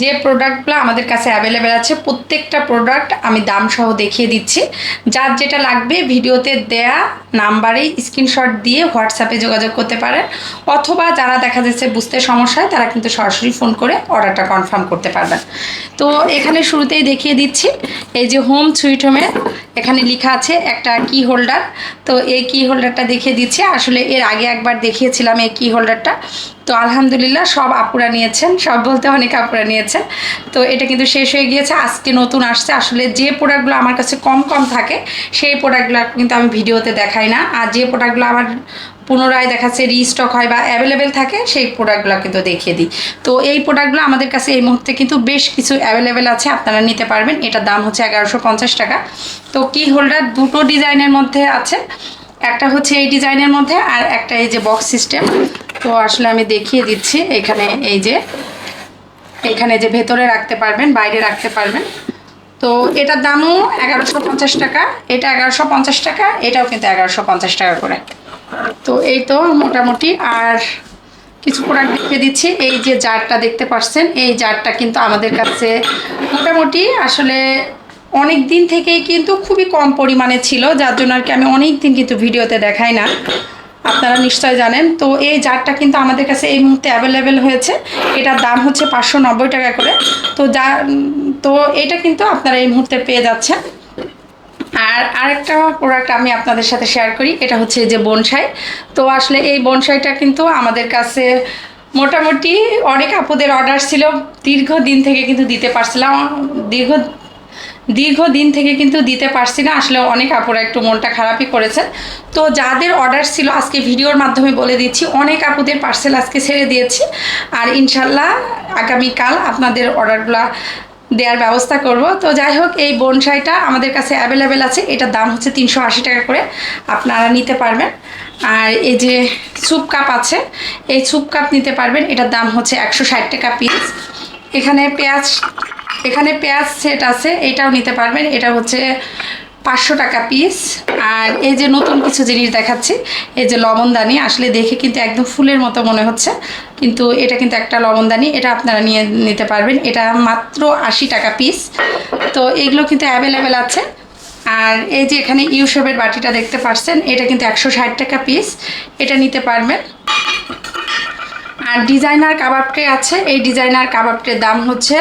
যে প্রোডাক্টগুলো আমাদের কাছে অ্যাভেলেবেল আছে, প্রত্যেকটা প্রোডাক্ট আমি দাম সহ দেখিয়ে দিচ্ছি। যার যেটা লাগবে ভিডিওতে দেয়া নাম্বারে স্ক্রিনশট দিয়ে হোয়াটসঅ্যাপে যোগাযোগ করতে পারেন। অথবা যারা দেখা যাচ্ছে বুঝতে সমস্যা হয় তারা কিন্তু সরাসরি ফোন করে অর্ডারটা কনফার্ম করতে পারবেন। তো এখানে শুরুতেই দেখিয়ে দিচ্ছি। এই যে হোম সুইট হোমে এখানে লেখা আছে একটা কি হোল্ডার তো এই কি হোল্ডারটা দেখিয়ে দিচ্ছি। আসলে এর আগে একবার দেখিয়েছিলাম এই কি হোল্ডারটা তো আলহামদুলিল্লাহ সব আপুরা নিয়েছেন। সব বলতে অনেক আপুরা নিয়েছেন। তো এটা কিন্তু শেষ হয়ে গিয়েছে, আজকে নতুন আসছে। আসলে যে প্রোডাক্টগুলো আমার কাছে কম কম থাকে, সেই প্রোডাক্টগুলো কিন্তু আমি ভিডিওতে দেখাই না। আর যে প্রোডাক্টগুলো আমার পুনরায় দেখাচ্ছে রিস্টক হয় বা অ্যাভেলেবেল থাকে, সেই প্রোডাক্টগুলো কিন্তু দেখিয়ে দিই। তো এই প্রোডাক্টগুলো আমাদের কাছে এই মুহূর্তে কিন্তু বেশ কিছু অ্যাভেলেবেল আছে, আপনারা নিতে পারবেন। এটার দাম হচ্ছে এগারোশো টাকা। তো কি হোল্ডার দুটো ডিজাইনের মধ্যে আছে। একটা হচ্ছে এই ডিজাইনের মধ্যে, আর একটা এই যে বক্স সিস্টেম তো আসলে আমি দেখিয়ে দিচ্ছি, এখানে এই যে এখানে যে ভেতরে রাখতে পারবেন, বাইরে রাখতে পারবেন। তো এটার দামও এগারোশো পঞ্চাশ টাকা, এটা এগারোশো পঞ্চাশ টাকা, এটাও কিন্তু এগারোশো পঞ্চাশ টাকা করে। তো এই তো মোটামুটি, আর কিছু প্রোডাক্ট দেখিয়ে দিচ্ছি। এই যে জারটা দেখতে পাচ্ছেন, এই জারটা কিন্তু আমাদের কাছে মোটামুটি আসলে অনেক দিন থেকেই কিন্তু খুবই কম পরিমাণে ছিল, যার জন্য আর কি আমি অনেক দিন কিন্তু ভিডিওতে দেখাই না। আপনারা নিশ্চয় জানেন। তো এই জারটা কিন্তু আমাদের কাছে এই মুহূর্তে অ্যাভেলেবেল হয়েছে। এটার দাম হচ্ছে পাঁচশো নব্বই টাকা করে। তো যা, তো এটা কিন্তু আপনারা এই মুহূর্তে পেয়ে যাচ্ছেন। আর আরেকটা প্রোডাক্ট আমি আপনাদের সাথে শেয়ার করি, এটা হচ্ছে যে বনসাই। তো আসলে এই বনসাইটা কিন্তু আমাদের কাছে মোটামুটি অনেক আপুদের অর্ডার ছিল। দীর্ঘ দিন থেকে কিন্তু দিতে পারছিলাম। দীর্ঘ দীর্ঘদিন থেকে কিন্তু দিতে পারছি না। আসলে অনেক আপুরা একটু মনটা খারাপই করেছে তো যাদের অর্ডার ছিল, আজকে ভিডিওর মাধ্যমে বলে দিচ্ছি, অনেক আপুদের পার্সেল আজকে ছেড়ে দিয়েছি। আর ইনশাল্লাহ আগামীকাল আপনাদের অর্ডারগুলো দেওয়ার ব্যবস্থা করব। তো যাই হোক, এই বনসাইটা আমাদের কাছে অ্যাভেলেবেল আছে। এটার দাম হচ্ছে তিনশো আশি টাকা করে আপনারা নিতে পারবেন। আর এই যে স্যুপ কাপ আছে, এই স্যুপ কাপ নিতে পারবেন। এটার দাম হচ্ছে একশো ষাট টাকা পিস এখানে পেঁয়াজ এখানে পেঁয়াজ সেট আছে, এটাও নিতে পারবেন। এটা হচ্ছে পাঁচশো টাকা পিস আর এই যে নতুন কিছু জিনিস দেখাচ্ছি, এই যে লবণদানি, আসলে দেখে কিন্তু একদম ফুলের মতো মনে হচ্ছে। কিন্তু এটা কিন্তু একটা লবণদানি, এটা আপনারা নিয়ে নিতে পারবেন। এটা মাত্র আশি টাকা পিস তো এগুলো কিন্তু অ্যাভেলেবেল আছে। আর এই যে এখানে ইউসবের বাটিটা দেখতে পাচ্ছেন এটা কিন্তু একশো ষাট টাকা পিস এটা নিতে পারবেন। আর ডিজাইনার কাবাব ট্রে আছে। এই ডিজাইনার কাবাব ট্রের দাম হচ্ছে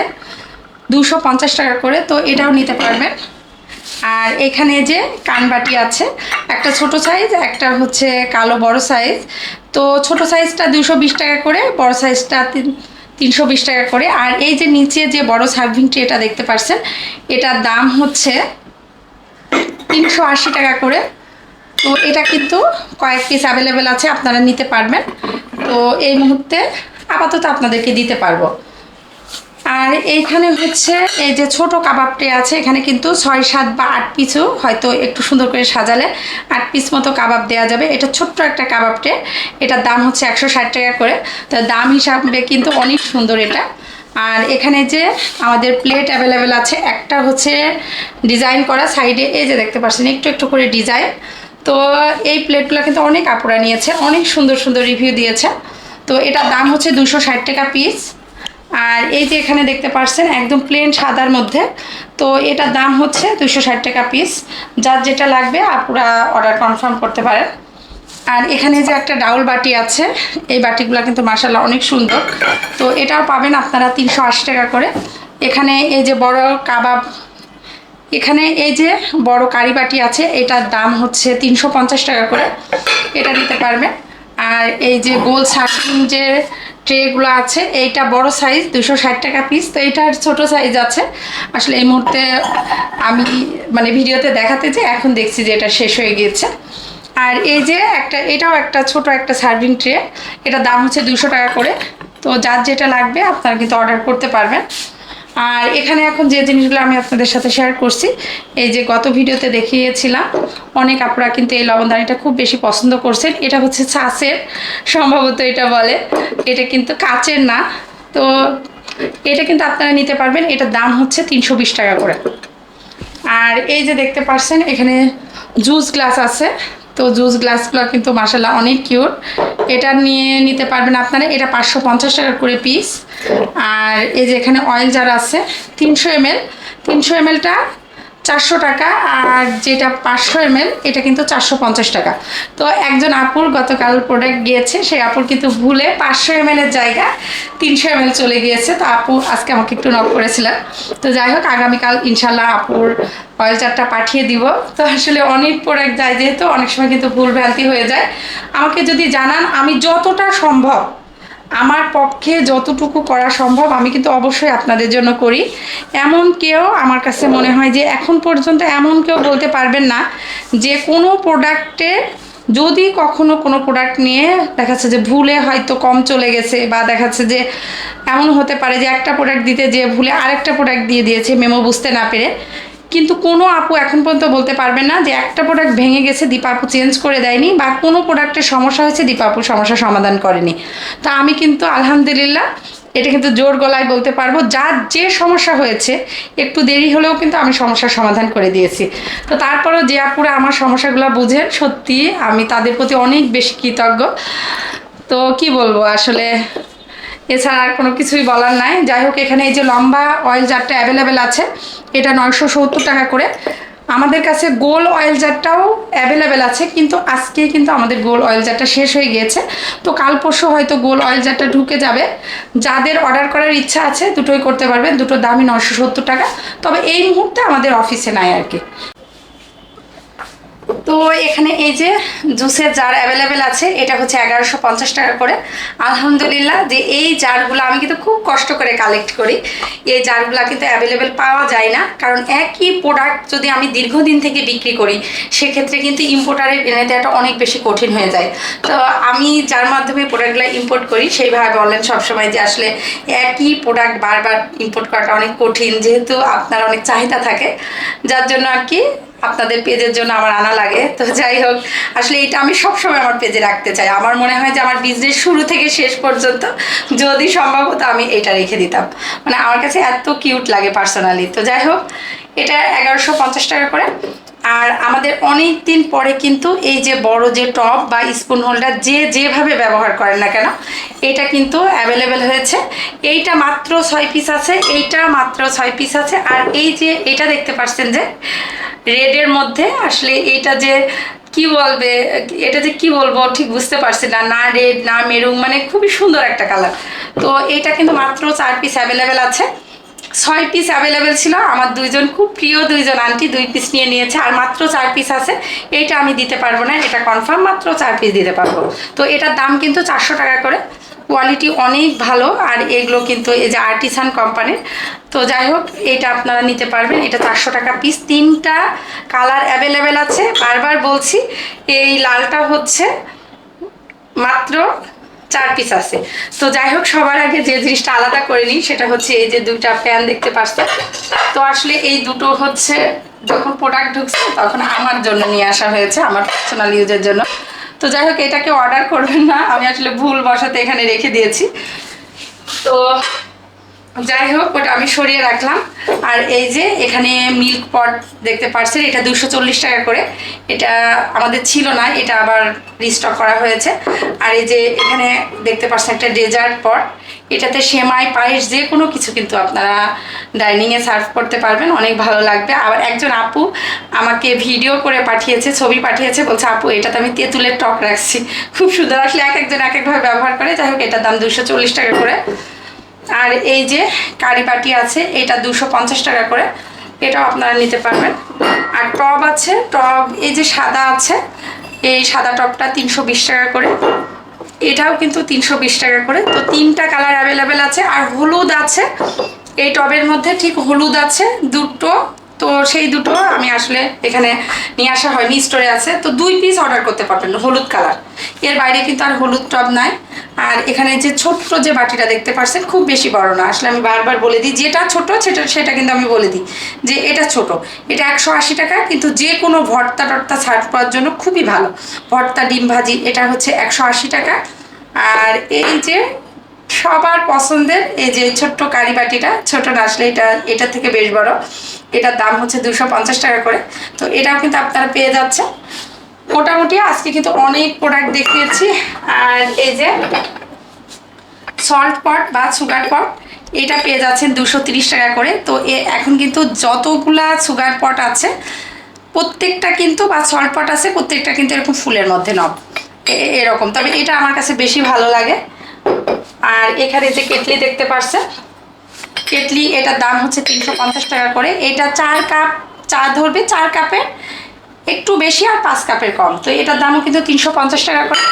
দুশো পঞ্চাশ টাকা করে, তো এটাও নিতে পারবেন। আর এখানে যে কানবাটি আছে, একটা ছোট সাইজ একটা হচ্ছে কালো বড় সাইজ তো ছোট সাইজটা দুশো বিশ টাকা করে, বড় সাইজটা তিন তিনশো বিশ টাকা করে। আর এই যে নিচে যে বড় সার্ভিংটি এটা দেখতে পাচ্ছেন এটার দাম হচ্ছে তিনশো আশি টাকা করে। তো এটা কিন্তু কয়েক পিস অ্যাভেলেবেল আছে, আপনারা নিতে পারবেন। তো এই মুহূর্তে আপাতত আপনাদেরকে দিতে পারব। আর এইখানে হচ্ছে এই যে ছোট কাবাবটি আছে, এখানে কিন্তু ছয়, সাত বা আট পিসও হয়তো একটু সুন্দর করে সাজালে আট পিস মতো কাবাব দেওয়া যাবে। এটা ছোট্ট একটা কাবাবটে ট্রে এটার দাম হচ্ছে একশো ষাট টাকা করে। তো দাম হিসাবে কিন্তু অনেক সুন্দর এটা। আর এখানে যে আমাদের প্লেট অ্যাভেলেবেল আছে, একটা হচ্ছে ডিজাইন করা সাইডে এই যে দেখতে পাচ্ছেন, একটু একটু করে ডিজাইন তো এই প্লেটগুলো কিন্তু অনেক আপুরা নিয়েছে, অনেক সুন্দর সুন্দর রিভিউ দিয়েছে। তো এটার দাম হচ্ছে দুশো ষাট টাকা পিস আর এই যে এখানে দেখতে পাচ্ছেন একদম প্লেন সাদার মধ্যে। তো এটার দাম হচ্ছে দুশো ষাট টাকা পিস যার যেটা লাগবে, আপুরা অর্ডার কনফার্ম করতে পারেন। আর এখানে যে একটা ডাউল বাটি আছে, এই বাটিগুলো কিন্তু মাসাল্লাহ অনেক সুন্দর। তো এটাও পাবেন আপনারা তিনশো আশি টাকা করে। এখানে এই যে বড় কাবাব, এখানে এই যে বড় কারি বাটি আছে, এটার দাম হচ্ছে তিনশো পঞ্চাশ টাকা করে। এটা নিতে পারবেন। আর এই যে গোল সার্ভিং যে ট্রেগুলো আছে, এইটা বড় সাইজ দুশো ষাট টাকা পিস তো এইটার ছোট সাইজ আছে। আসলে এই মুহূর্তে আমি মানে ভিডিওতে দেখাতে যে এখন দেখছি যে এটা শেষ হয়ে গিয়েছে। আর এই যে একটা, এটাও একটা ছোট একটা সার্ভিং ট্রে এটা দাম হচ্ছে দুশো টাকা করে। তো যার যেটা লাগবে আপনারা কিন্তু অর্ডার করতে পারবেন। আর এখানে এখন যে জিনিসগুলো আমি আপনাদের সাথে শেয়ার করছি, এই যে গত ভিডিওতে দেখিয়েছিলাম, অনেক আপনারা কিন্তু এই লবণদানিটা খুব বেশি পছন্দ করছেন। এটা হচ্ছে ছাঁচের, সম্ভবত এটা বলে। এটা কিন্তু কাচের না। তো এটা কিন্তু আপনারা নিতে পারবেন। এটার দাম হচ্ছে তিনশো বিশ টাকা করে। আর এই যে দেখতে পাচ্ছেন এখানে জুস গ্লাস আছে। তো জুস গ্লাসগুলো কিন্তু মাসাল্লাহ অনেক কিউট। এটা নিয়ে নিতে পারবেন আপনারা। এটা পাঁচশো পঞ্চাশ টাকা করে পিস আর এই যে এখানে অয়েল যারা আছে, তিনশো এমএল। তিনশো এমএলটা চারশো টাকা আর যেটা পাঁচশো এমএল, এটা কিন্তু চারশো পঞ্চাশ টাকা। তো একজন আপুর গতকাল প্রোডাক্ট গিয়েছে, সেই আপুর কিন্তু ভুলে পাঁচশো এমএল এর জায়গা তিনশো এমএল চলে গিয়েছে। তো আপু আজকে আমাকে একটু নক করেছিলেন। তো যাই হোক, আগামীকাল ইনশাল্লাহ আপুর অয়েল চারটা পাঠিয়ে দিব। তো আসলে অনেক প্রোডাক্ট যায় যেহেতু, অনেক সময় কিন্তু ভুল ভ্রান্তি হয়ে যায়। আমাকে যদি জানান, আমি যতটা সম্ভব আমার পক্ষে যতটুকু করা সম্ভব আমি কিন্তু অবশ্যই আপনাদের জন্য করি। এমন কেউ আমার কাছে মনে হয় যে এখন পর্যন্ত এমন কেউ বলতে পারবেন না যে কোনো প্রোডাক্টে যদি কখনো কোনো প্রোডাক্ট নিয়ে দেখাচ্ছে যে ভুলে হয়তো কম চলে গেছে বা দেখাচ্ছে যে এমন হতে পারে যে একটা প্রোডাক্ট দিতে যে ভুলে আরেকটা প্রোডাক্ট দিয়ে দিয়েছে, মেমো বুঝতে না পেরে। কিন্তু কোনো আপু এখন পর্যন্ত বলতে পারবে না যে একটা প্রোডাক্ট ভেঙে গেছে, দীপা আপু চেঞ্জ করে দেয়নি বা কোনো প্রোডাক্টের সমস্যা হয়েছে, দীপা আপু সমস্যা সমাধান করেনি। তা আমি কিন্তু আলহামদুলিল্লাহ এটা কিন্তু জোর গলায় বলতে পারব, যার যে সমস্যা হয়েছে, একটু দেরি হলেও কিন্তু আমি সমস্যার সমাধান করে দিয়েছি। তো তারপরেও যে আপুরা আমার সমস্যাগুলো বুঝেন, সত্যি আমি তাদের প্রতি অনেক বেশি কৃতজ্ঞ। তো কি বলব, আসলে এছাড়া আর কোনো কিছুই বলার নাই। যাই হোক, এখানে এই যে লম্বা অয়েল জারটা অ্যাভেলেবেল আছে, এটা নয়শো সত্তর টাকা করে। আমাদের কাছে গোল অয়েল জারটাও অ্যাভেলেবেল আছে, কিন্তু আজকে কিন্তু আমাদের গোল অয়েল জারটা শেষ হয়ে গিয়েছে। তো কাল পরশু হয়তো গোল অয়েল জারটা ঢুকে যাবে। যাদের অর্ডার করার ইচ্ছা আছে, দুটোই করতে পারবেন, দুটো দামই নয়শো সত্তর টাকা। তবে এই মুহূর্তে আমাদের অফিসে নাই আর কি। তো এখানে এই যে জুসের জার অ্যাভেলেবেল আছে, এটা হচ্ছে এগারোশো পঞ্চাশ টাকা করে। আলহামদুলিল্লাহ যে এই জারগুলো আমি কিন্তু খুব কষ্ট করে কালেক্ট করি। এই জারগুলো কিন্তু অ্যাভেলেবেল পাওয়া যায় না, কারণ একই প্রোডাক্ট যদি আমি দীর্ঘদিন থেকে বিক্রি করি, সেক্ষেত্রে কিন্তু ইম্পোর্টারের এনে দেওয়াটা অনেক বেশি কঠিন হয়ে যায়। তো আমি যার মাধ্যমে প্রোডাক্টগুলো ইম্পোর্ট করি, সেইভাবে বলেন সবসময় যে আসলে একই প্রোডাক্ট বারবার ইম্পোর্ট করাটা অনেক কঠিন, যেহেতু আপনার অনেক চাহিদা থাকে। যার জন্য আর কি আপনাদের পেজের জন্য আমার আনা লাগে। তো যাই হোক, আসলে এটা আমি সবসময় আমার পেজে রাখতে চাই। আমার মনে হয় যে আমার বিজনেস শুরু থেকে শেষ পর্যন্ত যদি সম্ভব হতো আমি এটা রেখে দিতাম। মানে আমার কাছে এত কিউট লাগে পার্সোনালি তো যাই হোক, এটা এগারোশো পঞ্চাশ টাকা করে। আর আমাদের অনেক দিন পরে কিন্তু এই যে বড় যে টপ বা স্পুন হোল্ডার যে যেভাবে ব্যবহার করেন না কেন, এটা কিন্তু অ্যাভেলেবেল হয়েছে। এইটা মাত্র ছয় পিস আছে, এইটা মাত্র ছয় পিস আছে। আর এই যে এটা দেখতে পাচ্ছেন যে রেডের মধ্যে আসলে এইটা যে কি বলবে, এটা যে কি বলব ঠিক বুঝতে পারছি না না রেড না মেরুন মানে খুবই সুন্দর একটা কালার তো এটা কিন্তু মাত্র চার পিস অ্যাভেলেবেল আছে। ছয় পিস অ্যাভেলেবেল ছিল। আমার দুইজন, খুব প্রিয় দুইজন আন্টি, দুই পিস নিয়ে নিয়েছে। আর মাত্র চার পিস আছে। এইটা আমি দিতে পারব না, এটা কনফার্ম মাত্র চার পিস দিতে পারব। তো এটার দাম কিন্তু চারশো টাকা করে। কোয়ালিটি অনেক ভালো, আর এগুলো কিন্তু এই যে আর্টিসান কোম্পানির তো যাই হোক, এটা আপনারা নিতে পারবেন। এটা চারশো টাকা পিস তিনটা কালার অ্যাভেলেবেল আছে। বারবার বলছি, এই লালটা হচ্ছে মাত্র চার পিস আছে। তো যাই হোক, সবার আগে যে জিনিসটা আলাদা করে নিই, সেটা হচ্ছে এই যে দুইটা প্যান দেখতে পাচ্ছ তো আসলে এই দুটো হচ্ছে, যখন প্রোডাক্ট ঢুকছে, তখন আমার জন্য নিয়ে আসা হয়েছে, আমার পার্সোনাল ইউজের জন্য। তো যাই হোক, এটাকে অর্ডার করবেন না। আমি আসলে ভুল বসাতে এখানে রেখে দিয়েছি। তো যাই হোক ওটা আমি সরিয়ে রাখলাম। আর এই যে এখানে মিল্ক পট দেখতে পাচ্ছেন, এটা দুশো চল্লিশ টাকা করে। এটা আমাদের ছিল না, এটা আবার রিস্টক করা হয়েছে। আর এই যে এখানে দেখতে পাচ্ছেন একটা ডেজার্ট পট এটাতে সেমাই, পায়েস, যে কোনো কিছু কিন্তু আপনারা ডাইনিংয়ে সার্ভ করতে পারবেন, অনেক ভালো লাগবে। আবার একজন আপু আমাকে ভিডিও করে পাঠিয়েছে, ছবি পাঠিয়েছে, বলছে, আপু, এটাতে আমি তেঁতুলের টক রাখছি। খুব সুন্দর, আসলে এক একজন এক একভাবে ব্যবহার করে। যাই হোক এটার দাম দুশো চল্লিশ টাকা করে। আর এই যে কারি বাটি আছে, এটা দুশো পঞ্চাশ টাকা করে। এটাও আপনারা নিতে পারবেন। আর টব আছে, টব এই যে সাদা আছে, এই সাদা টবটা তিনশো বিশ টাকা করে। এটাও কিন্তু তিনশো বিশ টাকা করে। তো তিনটা কালার অ্যাভেলেবেল আছে। আর হলুদ আছে, এই টবের মধ্যে ঠিক হলুদ আছে, দুটো তো সেই দুটো আমি আসলে এখানে নিয়ে আসা হয়নি স্টোরে আছে। তো দুই পিস অর্ডার করতে পারবেন, হলুদ কালারের বাইরে কিন্তু আর হলুদ টব নাই। আর এখানে যে ছোট্ট যে বাটিটা দেখতে পাচ্ছেন খুব বেশি বড় না। আসলে আমি বারবার বলে দিই, যেটা ছোট সেটা সেটা কিন্তু আমি বলে দিই যে এটা ছোট। এটা একশো আশি টাকা, কিন্তু যে কোনো ভর্তা টর্তা সার্ভ করার জন্য খুবই ভালো। ভর্তা, ডিম ভাজি, এটা হচ্ছে একশো আশি টাকা। আর এই যে সবার পছন্দের এই যে ছোট্ট কারি বাটিটা, ছোট না আসলে এটা এটা থেকে বেশ বড়। এটার দাম হচ্ছে দুশো পঞ্চাশ টাকা করে। তো এটাও কিন্তু আপনারা পেয়ে যাচ্ছে মোটামুটি আজকে কিন্তু অনেক প্রোডাক্ট দেখিয়েছি। আর এই যে সল্ট পট বা সুগার পট এটা পেয়ে যাচ্ছেন দুশো টাকা করে। তো এ এখন কিন্তু যতগুলা সুগার পট আছে, প্রত্যেকটা কিন্তু বা সল্ট পট আছে, প্রত্যেকটা কিন্তু এরকম ফুলের মধ্যে নব। এরকম। তবে এটা আমার কাছে বেশি ভালো লাগে। আর এখানে যে কেটলি দেখতে পারছেন, কেটলি এটার দাম হচ্ছে তিনশো পঞ্চাশ টাকা করে। এটা চার কাপ চা ধরবে, চার কাপের একটু বেশি আর পাঁচ কাপের কম। তো এটার দামও কিন্তু তিনশো পঞ্চাশ টাকা করে।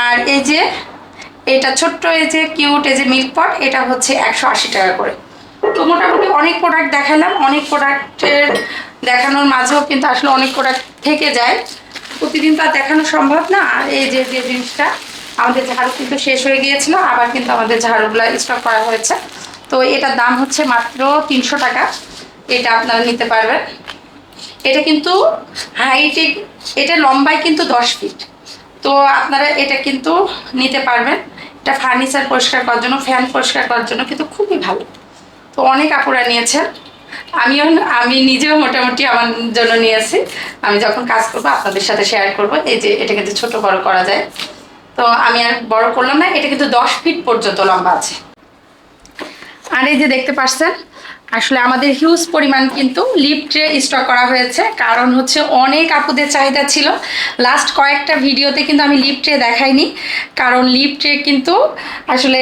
আর এই যে, এটা ছোট্ট এই যে, কিউট এই যে মিল্ক পট, এটা হচ্ছে একশো আশি টাকা করে। তো মোটামুটি অনেক প্রোডাক্ট দেখালাম। অনেক প্রোডাক্টের দেখানোর মাঝেও কিন্তু আসলে অনেক প্রোডাক্ট থেকে যায়। প্রতিদিন তো দেখানো সম্ভব না। এই যে যে জিনিসটা আমাদের ঝাড়ু কিন্তু শেষ হয়ে গিয়েছিল, আবার কিন্তু আমাদের ঝাড়ুগুলো স্টক করা হয়েছে। তো এটার দাম হচ্ছে মাত্র তিনশো টাকা, এটা আপনারা নিতে পারবেন। এটা কিন্তু হাইটে এটা লম্বায় কিন্তু দশ ফিট তো আপনারা এটা কিন্তু নিতে পারবেন। এটা ফার্নিচার পরিষ্কার করার জন্য ফ্যান পরিষ্কার করার জন্য কিন্তু খুবই ভালো। তো অনেক আপুরা নিয়েছেন। আমিও, আমি নিজেও মোটামুটি আমার জন্য নিয়েছি। আমি যখন কাজ করব, আপনাদের সাথে শেয়ার করব। এই যে, এটা কিন্তু ছোট বড় করা যায়। তো আমি আর বড় করলাম না, এটা কিন্তু দশ ফিট পর্যন্ত লম্বা আছে। আর এই যে দেখতে পাচ্ছেন, আসলে আমাদের হিউজ পরিমাণ কিন্তু লিপ স্টক করা হয়েছে। কারণ হচ্ছে অনেক আপুদের চাহিদা ছিল। লাস্ট কয়েকটা ভিডিওতে কিন্তু আমি লিপ ট্রে দেখাইনি। কারণ লিপ কিন্তু আসলে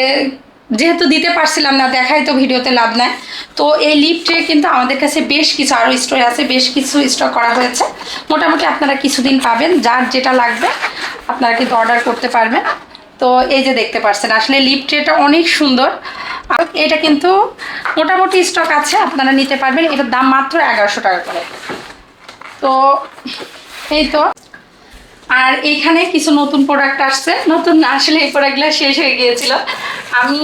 যেহেতু দিতে পারছিলাম না, দেখাই তো ভিডিওতে লাভ নাই। তো এই লিপ ট্রে কিন্তু আমাদের কাছে বেশ কিছু আরও স্টোর আছে, বেশ কিছু স্টক করা হয়েছে। মোটামুটি আপনারা কিছুদিন পাবেন, যার যেটা লাগবে আপনারা কিন্তু অর্ডার করতে পারবেন। তো এই যে দেখতে পাচ্ছেন, আসলে লিপ ট্রেটা অনেক সুন্দর। আর এটা কিন্তু মোটামুটি স্টক আছে, আপনারা নিতে পারবেন। এটার দাম মাত্র এগারোশো টাকা করে। তো এই তো আর এইখানে কিছু নতুন প্রোডাক্ট আসছে। নতুন আসলে এই প্রোডাক্টগুলো শেষ হয়ে গিয়েছিল। আমি,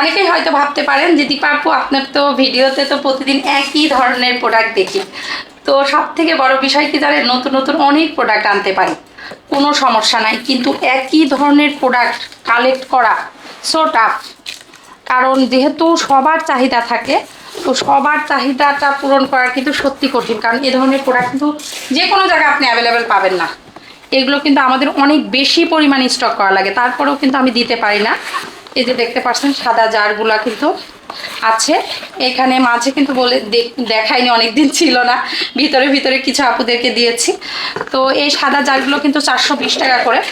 অনেকেই হয়তো ভাবতে পারেন যে দীপাপু আপনার তো ভিডিওতে তো প্রতিদিন একই ধরনের প্রোডাক্ট দেখি। তো সব থেকে বড় বিষয় কি জানেন? নতুন নতুন অনেক প্রোডাক্ট আনতে পারি। কোনো সমস্যা নাই, কিন্তু একই ধরনের প্রোডাক্ট কালেক্ট করা সো টাফ কারণ যেহেতু সবার চাহিদা থাকে, তো সবার চাহিদাটা পূরণ করা কিন্তু সত্যি কঠিন। কারণ এ ধরনের প্রোডাক্ট কিন্তু যে কোনো জায়গায় আপনি অ্যাভেলেবেল পাবেন না। এগুলো কিন্তু আমাদের অনেক বেশি পরিমাণে স্টক করা লাগে। তারপরেও কিন্তু আমি দিতে পারি না। এই যে দেখতে পাচ্ছেন, সাদা জারগুলা কিন্তু আছে। এখানে মাঝে কিন্তু বলে দেখ- দেখাইনি অনেক দিন ছিল না। ভিতরে ভিতরে কিছু আপুদেরকে দিয়েছি। তো এই সাদা জারগুলো কিন্তু চারশো বিশ টাকা করে।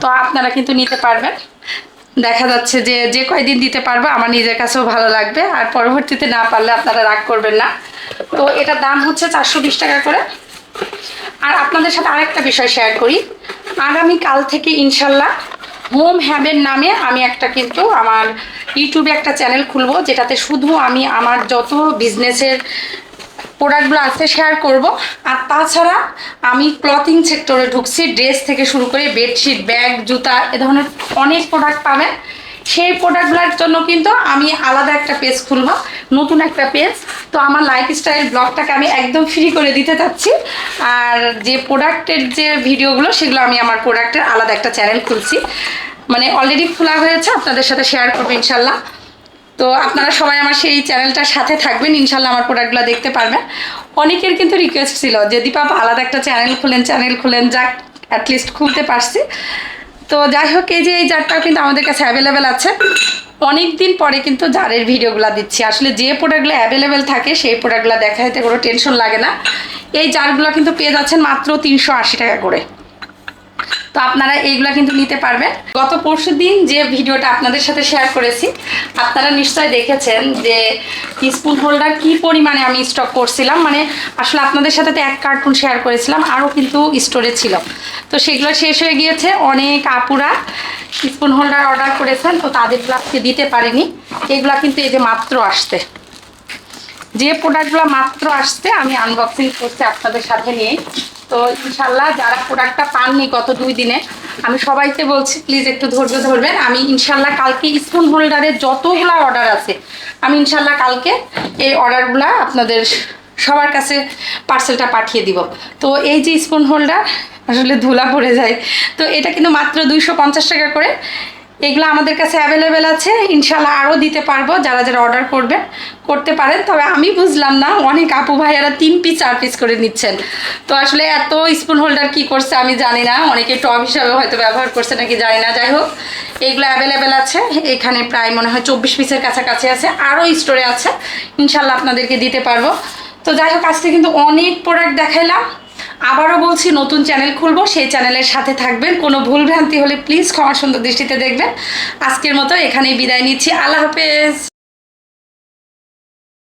তো আপনারা কিন্তু নিতে পারবেন। দেখা যাচ্ছে যে যে কয়দিন দিতে পারব, আমার নিজের কাছেও ভালো লাগবে। আর পরবর্তীতে না পারলে আপনারা রাগ করবেন না। তো এটার দাম হচ্ছে চারশো বিশ টাকা করে। আর আপনাদের সাথে আরেকটা বিষয় শেয়ার করি। আগামী কাল থেকে ইনশাল্লাহ হোম হ্যাবের নামে আমি একটা কিন্তু আমার ইউটিউবে একটা চ্যানেল খুলবো, যেটাতে শুধু আমি আমার যত বিজনেসের প্রোডাক্টগুলো আছে শেয়ার করব। আর তাছাড়া আমি ক্লথিং সেক্টরে ঢুকছি ড্রেস থেকে শুরু করে বেডশিট ব্যাগ জুতা, এ ধরনের অনেক প্রোডাক্ট পাবেন। সেই প্রোডাক্টগুলোর জন্য কিন্তু আমি আলাদা একটা পেজ খুলবো, নতুন একটা পেজ তো আমার লাইফস্টাইল ব্লগটাকে আমি একদম ফ্রি করে দিতে চাচ্ছি। আর যে প্রোডাক্টের যে ভিডিওগুলো সেগুলো আমি আমার প্রোডাক্টের আলাদা একটা চ্যানেল খুলছি। মানে অলরেডি খোলা হয়েছে, আপনাদের সাথে শেয়ার করব ইনশাল্লাহ। তো আপনারা সবাই আমার সেই চ্যানেলটার সাথে থাকবেন, ইনশাল্লাহ আমার প্রোডাক্টগুলো দেখতে পারবেন। অনেকের কিন্তু রিকোয়েস্ট ছিল যে দীপাপ আলাদা একটা চ্যানেল খুলেন চ্যানেল খুলেন, যাক অ্যাটলিস্ট খুলতে পারছি। তো যাই হোক, এই যে এই জারটাও কিন্তু আমাদের কাছে অ্যাভেলেবেল আছে। অনেক দিন পরে কিন্তু জারের ভিডিওগুলো দিচ্ছি। আসলে যে প্রোডাক্টগুলো অ্যাভেলেবেল থাকে, সেই প্রোডাক্টগুলো যেতে কোনো টেনশন লাগে না। এই জারগুলো কিন্তু পেয়ে যাচ্ছেন মাত্র তিনশো আশি টাকা করে। তো আপনারা এইগুলা কিন্তু নিতে পারবেন। গত পরশু দিন যে ভিডিওটা আপনাদের সাথে শেয়ার করেছি, আপনারা নিশ্চয় দেখেছেন যে স্পুন হোল্ডার কি পরিমাণে আমি স্টক করছিলাম। মানে আসলে আপনাদের সাথে তো এক কার্টুন শেয়ার করেছিলাম, আরও কিন্তু স্টোরে ছিল। তো সেগুলো শেষ হয়ে গিয়েছে। অনেক আপুরা স্পুন হোল্ডার অর্ডার করেছেন, তো তাদেরগুলো আজকে দিতে পারিনি। এগুলা কিন্তু এই যে মাত্র আসতে যে প্রোডাক্টগুলো মাত্র আসতে আমি আনবক্সিং করছি আপনাদের সাথে নিয়ে তো ইনশাল্লাহ যারা প্রোডাক্টটা পাননি গত দুই দিনে, আমি সবাইকে বলছি প্লিজ একটু ধৈর্য ধরবেন। আমি ইনশাল্লাহ কালকে স্পুন হোল্ডারের যতগুলো অর্ডার আছে, আমি ইনশাল্লাহ কালকে এই অর্ডারগুলো আপনাদের সবার কাছে পার্সেলটা পাঠিয়ে দিব। তো এই যে স্পুন হোল্ডার আসলে ধুলা পড়ে যায়। তো এটা কিন্তু মাত্র দুইশো পঞ্চাশ টাকা করে। এগুলো আমাদের কাছে অ্যাভেলেবেল আছে। ইনশাল্লাহ আরও দিতে পারব, যারা যারা অর্ডার করবেন করতে পারেন। তবে আমি বুঝলাম না, অনেক আপু ভাইয়ারা তিন পিস চার পিস করে নিচ্ছেন। তো আসলে এত স্পুন হোল্ডার কি করছে আমি জানি না। অনেকে টপ হিসাবে হয়তো ব্যবহার করছে নাকি জানি না। যাই হোক, এগুলো অ্যাভেলেবেল আছে। এখানে প্রায় মনে হয় চব্বিশ পিসের কাছাকাছি আছে। আরও স্টোরে আছে। ইনশাল্লাহ আপনাদেরকে দিতে পারব। তো যাই হোক, আজকে কিন্তু অনেক প্রোডাক্ট দেখাইলাম। আবারও বলছি, নতুন চ্যানেল খুলবো, সেই চ্যানেলের সাথে থাকবেন। কোনো ভুলভ্রান্তি হলে প্লিজ ক্ষমা সুন্দর দৃষ্টিতে দেখবেন। আজকের মতো এখানেই বিদায় নিচ্ছি। আল্লাহ হাফেজ।